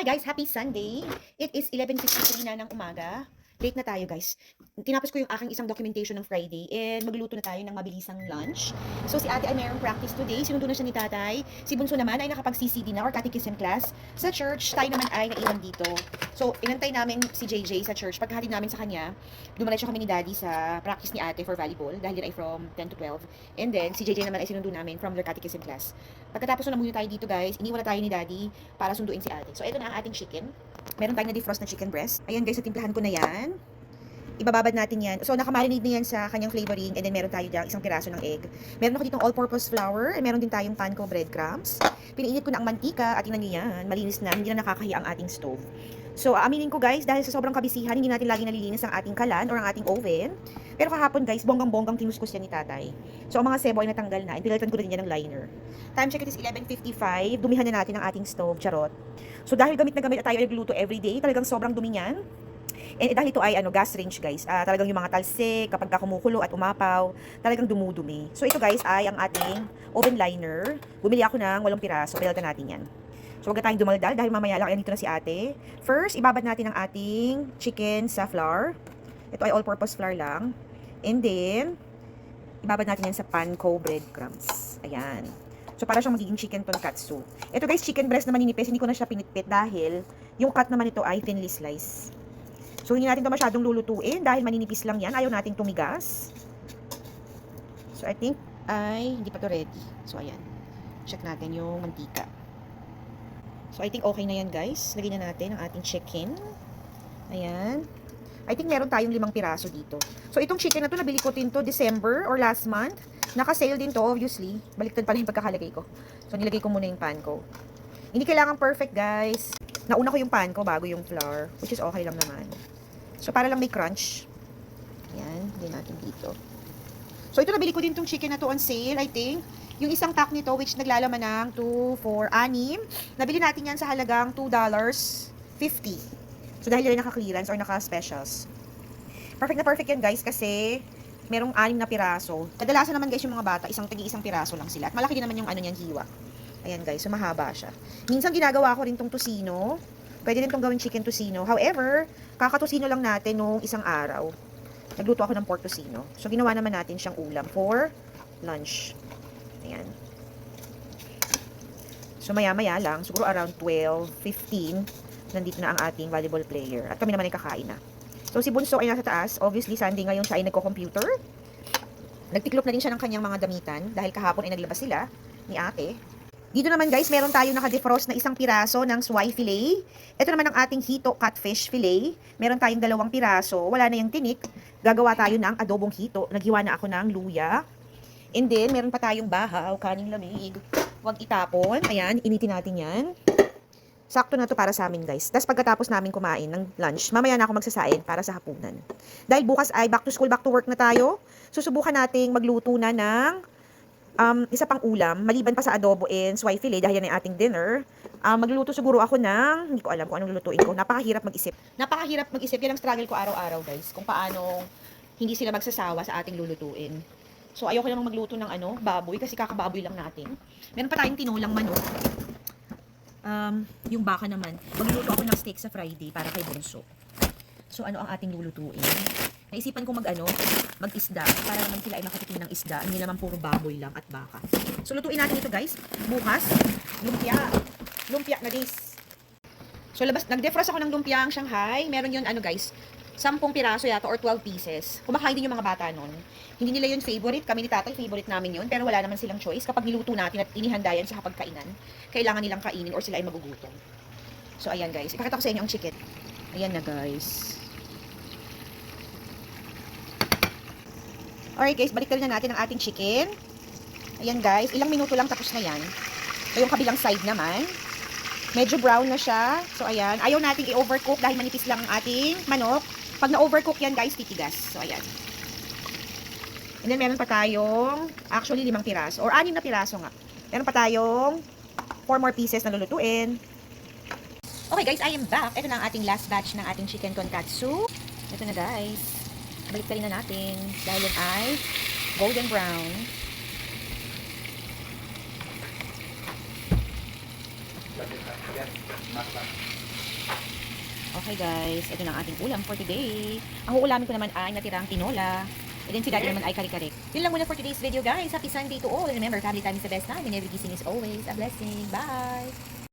Hi guys, happy Sunday. It is 11.53 na ng umaga. Late na tayo guys. Tinapos ko yung aking isang documentation ng Friday and magluto na tayo ng mabilisang lunch. So si ate ay mayroong practice today. Sinundo na siya ni tatay. Si Bunso naman ay nakapag-CCD na or catechism class sa church. Tayo naman ay naiwan dito. So inantay namin si JJ sa church. Pagkahatid namin sa kanya, dumalatyo kami ni daddy sa practice ni ate for volleyball dahil din ay from 10 to 12. And then si JJ naman ay sinundo namin from their catechism class. Pagkatapos na muna tayo dito guys, iniwan na tayo ni daddy para sunduin si ate. So ito na ang ating chicken. Meron tayong na-defrost na chicken breast. Ayan guys, natimplahan ko na yan. Ibababad natin yan. So, nakamarinate na yan sa kanyang flavoring. And then, meron tayo dyan isang piraso ng egg. Meron ako ditong all-purpose flour. And meron din tayong panko breadcrumbs. Pinainit ko na ang mantika. At tingnan nyo yan. Malinis na. Hindi na nakakahiya ang ating stove. So, aaminin ko guys, dahil sa sobrang kabisihan, hindi natin lagi nalilinis ang ating kalan or ang ating oven. Pero kahapon guys, bonggang-bonggang tinuskus yan ni tatay. So, ang mga sebo ay natanggal na. Pinalitan ko rin yan ng liner. Time check it is 11.55. Dumihan na natin ang ating stove. Charot. So, dahil gamit na gamit at tayo nagluto everyday, talagang sobrang dumi niyan. And dahil ito ay ano, gas range guys, ah, talagang yung mga talsik, kapag ka kumukulo at umapaw, talagang dumudumi. So ito guys ay ang ating oven liner. Bumili ako ng walong piraso, pinalitan natin yan. So huwag tayong dumaldal dahil mamaya lang, ayan dito na si ate. First, ibabad natin ang ating chicken sa flour. Ito ay all-purpose flour lang. And then, ibabad natin yan sa panko breadcrumbs. Ayan. So, para siyang magiging chicken tonkatsu. Ito guys, chicken breast na maninipis. Hindi ko na siya pinitpit dahil yung cut naman ito ay thinly slice. So, hindi natin ito masyadong lulutuin dahil maninipis lang yan. Ayaw nating tumigas. So, I think ay hindi pa to ready. So, ayan. Check natin yung mantika. So, I think okay na yan guys. Lagyan na natin ang ating chicken. Ayan. I think meron tayong limang piraso dito. So, itong chicken na to, nabili ko din to December or last month. Naka-sale din to, obviously. Baliktad pala yung pagkakalagay ko. So, nilagay ko muna yung pan ko. Hindi kailangan perfect, guys. Nauna ko yung pan ko bago yung flour, which is okay lang naman. So, para lang may crunch. Ayan, din natin dito. So, ito nabili ko din tong chicken na to on sale, I think. Yung isang pack nito, which naglalaman ng 2, 4, 6. Nabili natin yan sa halagang $2.50. So, dahil yan naka-clearance or naka-specials. Perfect na perfect yan, guys, kasi merong anim na piraso. Kadalasan naman, guys, yung mga bata, isang tagi isang piraso lang sila. At malaki din naman yung ano niyan, hiwa. Ayan, guys, so mahaba siya. Minsan ginagawa ko rin tong tosino. Pwede rin tong gawing chicken tosino. However, kakatusino lang natin nung isang araw. Nagluto ako ng pork tosino. So, ginawa naman natin siyang ulam for lunch. Ayan. So, maya-maya lang, siguro around 12, 15, nandito na ang ating volleyball player. At kami naman ay kakain na. So, si Bunso ay nasa taas. Obviously, Sunday ngayon siya ay nagko-computer. Nagtiklop na din siya ng kanyang mga damitan dahil kahapon ay naglabas sila ni ate. Dito naman guys, meron tayo naka-defrost na isang piraso ng swai fillet. Ito naman ang ating hito catfish fillet. Meron tayong dalawang piraso. Wala na yung tinik. Gagawa tayo ng adobong hito. Naghiwa na ako ng luya. And then, meron pa tayong bahaw, kaning lamig. Huwag itapon. Ayan, initin natin yan. Sakto na to para sa amin guys. Tapos pagkatapos namin kumain ng lunch, mamaya na ako magsasain para sa hapunan. Dahil bukas ay back to school, back to work na tayo, susubukan nating magluto na ng um, isa pang ulam, maliban pa sa adobo and swai fillet dahil yan ang ating dinner. Um, magluluto siguro ako ng, hindi ko alam kung anong lulutuin ko. Napakahirap mag-isip. Napakahirap mag-isip. Yan ang struggle ko araw-araw guys. Kung paano hindi sila magsasawa sa ating lulutuin. So ayoko namang magluto ng ano, baboy kasi kakababoy lang natin. Meron pa tayong tinulang manok. Um, yung baka naman. Magluluto ako ng steak sa Friday para kay Bunso. So ano ang ating lulutuin? Naisipan ko mag-ano, mag-isda para naman sila ay makatikim ng isda. Hindi naman puro baboy lang at baka. So lutuin natin ito guys. Bukas, lumpia. Lumpia na this. So labas, nag-defrost ako ng lumpia ang Shanghai. Meron yun ano guys, 10 piraso yata or 12 pieces. Kumakain din yung mga bata nun. Hindi nila yun favorite. Kami ni tatay, favorite namin yun. Pero wala naman silang choice. Kapag niluto natin at inihanda yan sa kapagkainan, kailangan nilang kainin or sila ay magugutom. So ayan guys, ipakita ko sa inyo ang chicken. Ayan na guys. Alright guys, balik na natin ang ating chicken. Ayan guys, ilang minuto lang tapos na yan. So yung kabilang side naman, medyo brown na siya. So ayan, ayaw nating i-overcook dahil manipis lang ang ating manok. Pag na-overcook yan guys, titigas. So ayan. And then meron pa tayong, actually limang piraso, or anim na piraso nga. Meron pa tayong four more pieces na lulutuin. Okay guys, I am back. Ito na ang ating last batch ng ating chicken tonkatsu. Ito na guys. Balik na natin dahil yan ay golden brown. Okay guys, ito na ang ating ulam for today. Ang uulamin ko naman ay natirang tinola. And then si daddy naman ay kare-kare. Yun lang muna for today's video guys. Happy Sunday to all. Remember, family time is the best time and every gising is always a blessing. Bye!